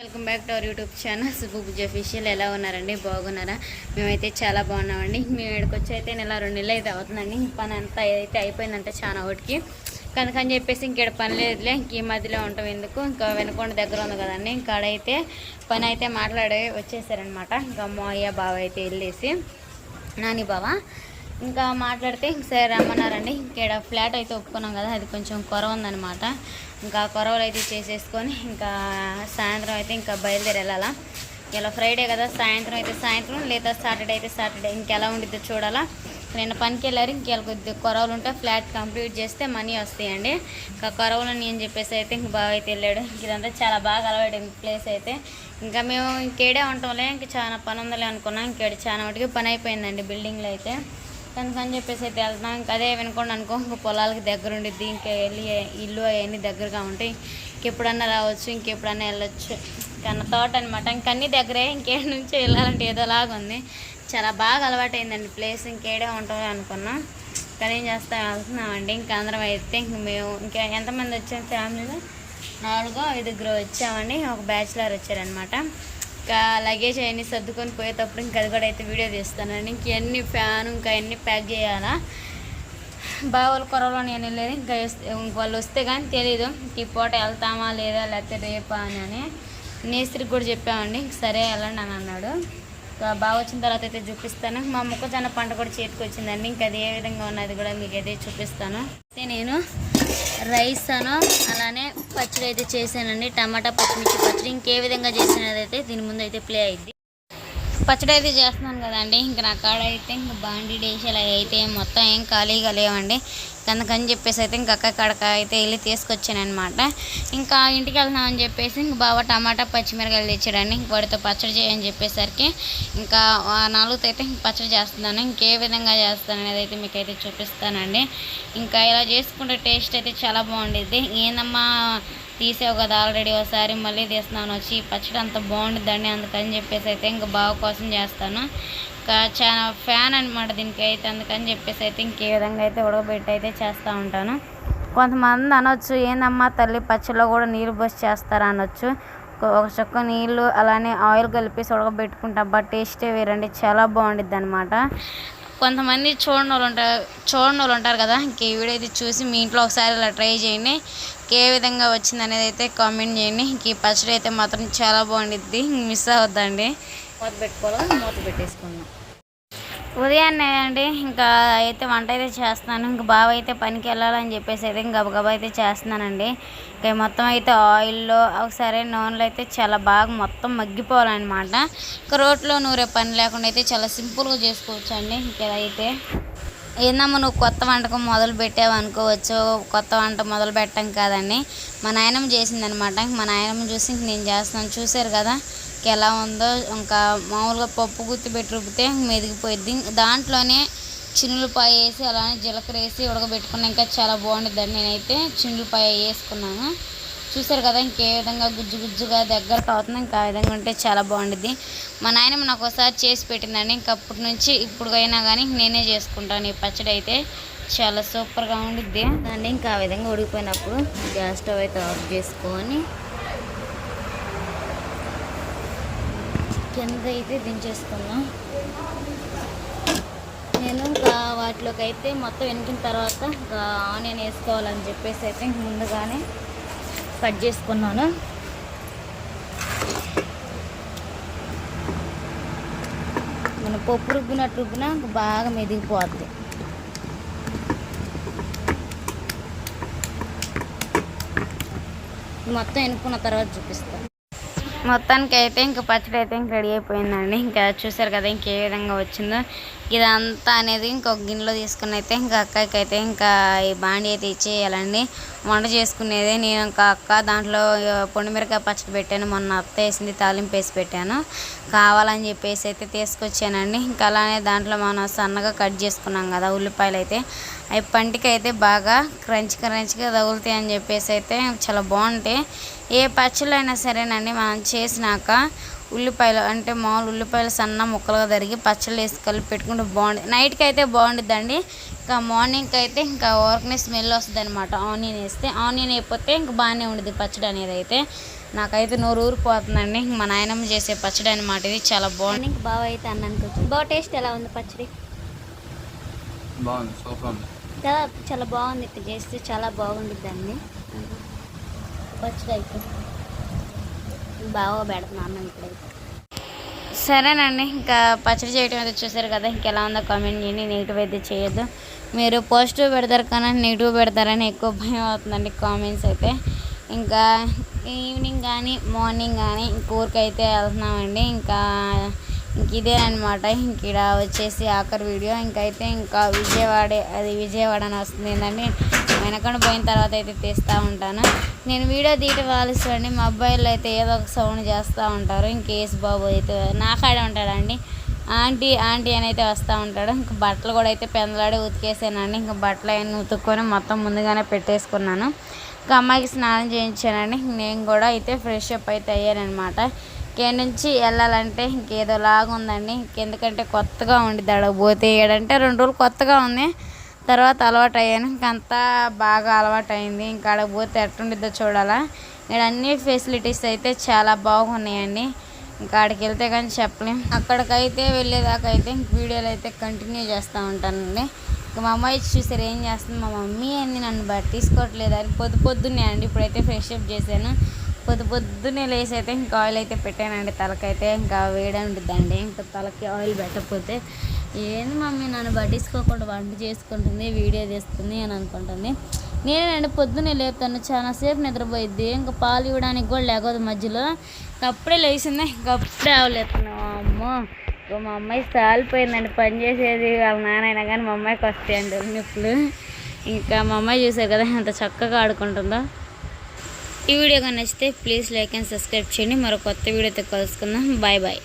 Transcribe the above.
Welcome back to our YouTube channel. సుబుక్ official ఎలా ఉన్నారండి? బాగున్నారా? మేమైతే చాలా బాగున్నామండి. మేము ఇక్కడికి వచ్చి అయితే నెల రెండు నెలలు అయితే అవుతుందండి. పని అంతా అయితే అయిపోయిందంటే చాలా ఒకటికి కనుకని చెప్పేసి ఇంకేడ పని లేదులే. ఇంక ఈ మధ్యలో ఉంటాం ఎందుకు? ఇంకా వెనుకొండ దగ్గర ఉంది కదండి. ఇంకాడైతే పని అయితే మాట్లాడే వచ్చేసారనమాట ఇంకా అమ్మయ్య బావ అయితే వెళ్ళేసి నాని బావ. ఇంకా మాట్లాడితే సరే రమ్మన్నారండి. ఇక్కడ ఫ్లాట్ అయితే ఒప్పుకున్నాం కదా అది కొంచెం కొరవ ఉందన్నమాట. ఇంకా కొరవలు అయితే చేసేసుకొని ఇంకా సాయంత్రం అయితే ఇంకా బయలుదేరి వెళ్ళాలా ఇలా ఫ్రైడే కదా సాయంత్రం అయితే సాయంత్రం లేదా సాటర్డే అయితే సాటర్డే. ఇంకెలా ఉండిద్దో చూడాలా. నిన్న పనికి వెళ్ళారు ఇంకెళ్ళ కొద్ది కొరవలు ఉంటే ఫ్లాట్ కంప్లీట్ చేస్తే మనీ వస్తాయండి. ఇంకా కొరవలు నేను చెప్పేసి అయితే ఇంక బాగా అయితే వెళ్ళాడు. ఇదంతా చాలా బాగా అలవాటు ప్లేస్ అయితే. ఇంకా మేము ఇంకేడే ఉంటాంలే ఇంక చాలా పని ఉందలే అనుకున్నాం. ఇంకేడు చాలా మటుకు పని అయిపోయిందండి బిల్డింగ్లో అయితే. కనుకని చెప్పేసి అయితే వెళ్తున్నాం. ఇంకా అదే వినుకోండి అనుకో ఇంక పొలాలకి దగ్గర ఉండిద్ది ఇంకా వెళ్ళి ఇల్లు అవన్నీ దగ్గరగా ఉంటాయి ఇంకెప్పుడన్నా రావచ్చు ఇంకెప్పుడన్నా వెళ్ళొచ్చు. కన్న తోట అనమాట ఇంకన్నీ దగ్గరే ఇంకేడు నుంచి వెళ్ళాలంటే ఏదోలాగా ఉంది. చాలా బాగా అలవాటైందండి ప్లేస్. ఇంకేడే ఉంటాం అనుకున్నాం. కానీ ఏం చేస్తాం వెళ్తున్నామండి. ఇంకా అందరం అయితే ఇంక మేము ఇంకా ఎంతమంది వచ్చాం ఫ్యామిలీలో? నాలుగో ఐదుగురు వచ్చామండి. ఒక బ్యాచిలర్ వచ్చారనమాట ఇంకా లగేజ్ అవన్నీ సర్దుకొని పోయేటప్పుడు ఇంకా అది కూడా అయితే వీడియో తీస్తానండి ఎన్ని ఫ్యాన్ ఇంకా ఎన్ని ప్యాక్ చేయాలా? బావల కొరలో నేను వెళ్ళేది. ఇంకా వస్తే- ఇంక వాళ్ళు వస్తే కానీ తెలీదు. ఈ పూట వెళ్తామా లేదా లేకపోతే రేపా అని అని. నేస్త్రికి కూడా చెప్పామండి. సరే వెళ్ళండి అని అన్నాడు. బాగా వచ్చిన తర్వాత అయితే చూపిస్తాను. మా మొక్కజొన్న పంట కూడా చేతికి వచ్చిందండి. ఇంకా అది ఏ విధంగా ఉన్నది కూడా మీకు అయితే చూపిస్తాను. అయితే నేను రైస్ అను అలానే పచ్చడి అయితే చేశానండి. టమాటా పచ్చిమిర్చి పచ్చడి ఇంకే విధంగా చేసినదైతే దీని ముందు అయితే ప్లే అయింది పచ్చడి అయితే చేస్తున్నాను కదండి. ఇంకా నా కాడ అయితే ఇంక బాండి డేషాలు అయితే మొత్తం ఏం ఖాళీగా లేవండి. అందుకని చెప్పేసి అయితే ఇంకా అక్క కాడక అయితే వెళ్ళి తీసుకొచ్చానమాట ఇంకా ఇంటికి వెళ్తున్నామని చెప్పేసి ఇంక బావ టమాటా పచ్చిమిరకాయలు తెచ్చాడండి. ఇంక వాడితో పచ్చడి చేయని చెప్పేసరికి ఇంకా ఆ నాలుగుతో అయితే ఇంక పచ్చడి చేస్తున్నాను. ఇంకే విధంగా చేస్తాను అనేది అయితే మీకు అయితే చూపిస్తానండి. ఇంకా ఇలా చేసుకుంటే టేస్ట్ అయితే చాలా బాగుండేది ఏందమ్మా తీసావు కదా ఆల్రెడీ ఒకసారి మళ్ళీ తీస్తున్నాను. వచ్చి ఈ పచ్చడి అంత బాగుంటుందండి అందుకని చెప్పేసి అయితే ఇంకా బావ కోసం చేస్తాను. ఇంకా చాలా ఫ్యాన్ అనమాట దీనికి అయితే అందుకని చెప్పేసి అయితే ఇంకే విధంగా అయితే ఉడకబెట్టి అయితే చేస్తూ ఉంటాను. కొంతమంది అనొచ్చు ఏందమ్మా తల్లి పచ్చడిలో కూడా నీళ్ళు పోసి చేస్తారా? అనొచ్చు. ఒక- చుక్క నీళ్ళు అలానే ఆయిల్ కలిపేసి ఉడకబెట్టుకుంటా. బట్ టేస్టే వేరండి చాలా బాగుండిద్ది అనమాట కొంతమంది చూడని వాళ్ళు ఉంటారు చూడని వాళ్ళు ఉంటారు కదా ఇంక ఈ వీడియో అయితే చూసి మీ ఇంట్లో ఒకసారి ఇలా ట్రై చేయండి. ఇంక ఏ విధంగా వచ్చింది అనేది అయితే కామెంట్ చేయండి. ఇంక ఈ పచ్చడి అయితే మాత్రం చాలా బాగుండిద్ది. మిస్ అవ్వద్దండి. మూత పెట్టుకోవాలి? మూత పెట్టేసుకుందాం. ఉదయాన్నే అండి ఇంకా అయితే వంట అయితే చేస్తున్నాను. ఇంకా బావ అయితే పనికి వెళ్ళాలని చెప్పేసి అయితే ఇంకా గబగబా అయితే చేస్తున్నానండి. ఇంకా మొత్తం అయితే ఆయిల్లో ఒకసారి నూనెలో అయితే చాలా బాగా మొత్తం మగ్గిపోవాలన్నమాట. ఇంకా రోట్లో నూరే పని లేకుండా అయితే చాలా సింపుల్గా చేసుకోవచ్చు అండి ఇంకా అయితే ఏందమ్మా నువ్వు కొత్త వంటకం మొదలు పెట్టావు అనుకోవచ్చు కొత్త వంట మొదలు పెట్టం కాదండి. మా నాయనమ్మ చేసిందనమాట మా నాయనమ్మ చూసి ఇంక నేను చేస్తున్నాను. చూశారు కదా? ఎలా ఉందో ఇంకా మామూలుగా పప్పు గుత్తి పెట్టి రుబ్బితే మెదిగిపోయిద్ది. దాంట్లోనే చిన్నులపాయ వేసి అలానే జీలకర్ర వేసి ఉడకబెట్టుకున్నా ఇంకా చాలా బాగుంటుందండి నేనైతే చిన్నులపాయ వేసుకున్నాను. చూసారు కదా ఇంకే విధంగా గుజ్జు గుజ్జుగా దగ్గరకు అవుతుంది. ఇంకా ఆ విధంగా ఉంటే చాలా బాగుంటుంది మా నాయనమ్మ నాకు ఒకసారి చేసి పెట్టిందండి. ఇంకా అప్పటి నుంచి ఇప్పుడు అయినా కానీ నేనే చేసుకుంటాను. ఈ పచ్చడి అయితే చాలా సూపర్గా ఉండిద్ది. అండి ఇంకా ఆ విధంగా ఉడికిపోయినప్పుడు గ్యాస్ స్టవ్ అయితే ఆఫ్ చేసుకొని కింద అయితే దించేసుకున్నా నేను ఇంకా వాటిలోకి అయితే మొత్తం వెనికిన తర్వాత ఇంకా ఆనియన్ వేసుకోవాలని చెప్పేసి అయితే ఇంక ముందుగానే కట్ చేసుకున్నాను. మన పప్పు రుబ్బినట్టు రుబ్బినా బాగా మెదిగిపోద్ది. మొత్తం ఎనుకున్న తర్వాత చూపిస్తాను మొత్తానికి అయితే ఇంకా పచ్చడి అయితే ఇంక రెడీ అయిపోయిందండి. ఇంకా చూసారు కదా ఇంకే విధంగా వచ్చిందో. ఇదంతా అనేది ఇంకొక గిన్నెలో తీసుకుని అయితే ఇంకా అక్కకి అయితే ఇంకా ఈ బాండి అయితే ఇచ్చేయాలండి. వంట చేసుకునేది నేను ఇంకా అక్క దాంట్లో పొండిమిరకాయ పచ్చడి పెట్టాను. మొన్న అత్త వేసింది తాలింపు వేసి పెట్టాను. కావాలని చెప్పేసి అయితే తీసుకొచ్చానండి. ఇంకా అలానే దాంట్లో మనం సన్నగా కట్ చేసుకున్నాం కదా ఉల్లిపాయలు అయితే. అవి పంటికి అయితే బాగా క్రంచ్ క్రంచ్గా తగులుతాయి అని చెప్పేసి అయితే చాలా బాగుంటాయి. ఏ పచ్చళ్ళు అయినా సరేనండి మనం చేసినాక ఉల్లిపాయలు అంటే మామూలు ఉల్లిపాయలు సన్న ముక్కలుగా తరిగి పచ్చళ్ళు వేసి కలిపి పెట్టుకుంటే బాగుంది నైట్కి అయితే బాగుండిద్దండి. ఇంకా మార్నింగ్కి అయితే ఇంకా ఊరకనే స్మెల్ వస్తుంది అనమాట ఆనియన్ వేస్తే ఆనియన్ వేయకపోతే ఇంకా బాగానే ఉండిద్ది పచ్చడి అనేది అయితే. నాకైతే నోరు ఊరిపోతుందండి. మా నాయనమ్మ చేసే పచ్చడి అనమాట ఇది. చాలా బాగుంది. ఇంకా బాగా అయితే అన్నానికి వచ్చింది బాగా టేస్ట్ ఎలా ఉంది పచ్చడి? బాగుంది. సూపర్ చాలా చాలా బాగుంది. ఇట్లా చేస్తే చాలా బాగుంటుంది అండి పచ్చడి అయితే. బాగా పెడుతున్నాను ఇప్పుడైతే సరేనండి ఇంకా పచ్చడి చేయటం అయితే చూసారు కదా ఇంకెలా ఉందో కామెంట్ చేయండి నెగిటివ్ అయితే చేయొద్దు. మీరు పాజిటివ్ పెడతారు కానీ నెగిటివ్ పెడతారని ఎక్కువ భయం అవుతుందండి కామెంట్స్ అయితే. ఇంకా ఈవినింగ్ కానీ మార్నింగ్ కానీ ఇంక ఊరికైతే వెళ్తున్నామండి. ఇంకా ఇంక ఇదే అనమాట ఇంక ఇక్కడ వచ్చేసి ఆఖరి వీడియో ఇంకైతే ఇంకా విజయవాడ అది విజయవాడ అని వస్తుంది ఏంటంటే వెనకడ పోయిన తర్వాత అయితే తీస్తూ ఉంటాను. నేను వీడియో తీయటం ఆలస్యండి. మా అబ్బాయిలు అయితే ఏదో ఒక సౌండ్ చేస్తూ ఉంటారు. ఇంకేసి బాబు అయితే నా కాడే ఉంటాడండి. ఆంటీ ఆంటీ అని అయితే వస్తూ ఉంటాడు. ఇంకా బట్టలు కూడా అయితే పెందలాడి ఉతికేసానండి. ఇంకా బట్టలు అవన్నీ ఉతుక్కొని మొత్తం ముందుగానే పెట్టేసుకున్నాను. ఇంకా అమ్మాయికి స్నానం చేయించానండి. నేను కూడా అయితే ఫ్రెష్ అప్ అయితే అయ్యానమాట ఇక్కడ నుంచి వెళ్ళాలంటే ఇంకేదో లాగా ఉందండి ఇంకెందుకంటే కొత్తగా ఉండిద్ది అక్కడ పోతే. ఏడంటే రెండు రోజులు కొత్తగా ఉంది. తర్వాత అలవాటు అయ్యాను ఇంకంతా బాగా అలవాటు అయింది ఇంకా ఆడ పోతే ఎట్టుండిద్దో చూడాలా. ఇక్కడ అన్ని ఫెసిలిటీస్ అయితే చాలా బాగున్నాయండి. ఇంకా ఆడికి వెళ్తే కానీ చెప్పలేం. అక్కడికైతే వెళ్ళేదాకా అయితే వీడియోలు అయితే కంటిన్యూ చేస్తూ ఉంటానండి. ఇంకా మా అమ్మాయి చూసారు ఏం చేస్తుంది? మా మమ్మీ అని నన్ను పట్టించుకోవట్లేదు అని పొద్దు పొద్దున్నే అండి. ఇప్పుడైతే ఫ్రెష్ అప్ చేశాను. పొద్దు పొద్దున్నే లేసి అయితే ఇంకా ఆయిల్ అయితే పెట్టానండి. తలకైతే ఇంకా వేడి ఉంటుందండి ఇంకా తలకి ఆయిల్ పెట్టకపోతే ఏంది మమ్మీ నన్ను పట్టించుకోకుండా వంట చేసుకుంటుంది వీడియో తీస్తుంది అని అనుకుంటుంది. నేనండి పొద్దున్నే లేపుతాను చాలాసేపు నిద్రపోయిద్ది. ఇంకా పాలు ఇవ్వడానికి కూడా లేకపోతే మధ్యలో. అప్పుడే లేచింది ఇంకా అప్పుడే ఆవలేస్తున్నాం అమ్మో ఇంకా మా అమ్మాయి సాలిపోయిందండి పని చేసేది వాళ్ళ నాన్నైనా కానీ మా అమ్మాయికి వస్తాయండి నిప్పులు. ఇంకా మా అమ్మాయి చూసారు కదా ఎంత చక్కగా ఆడుకుంటుందో. ఈ వీడియో కానీ నచ్చితే ప్లీజ్ లైక్ అండ్ సబ్స్క్రైబ్ చేయండి. మరో కొత్త వీడియోతో కలుసుకుందాం. Bye bye.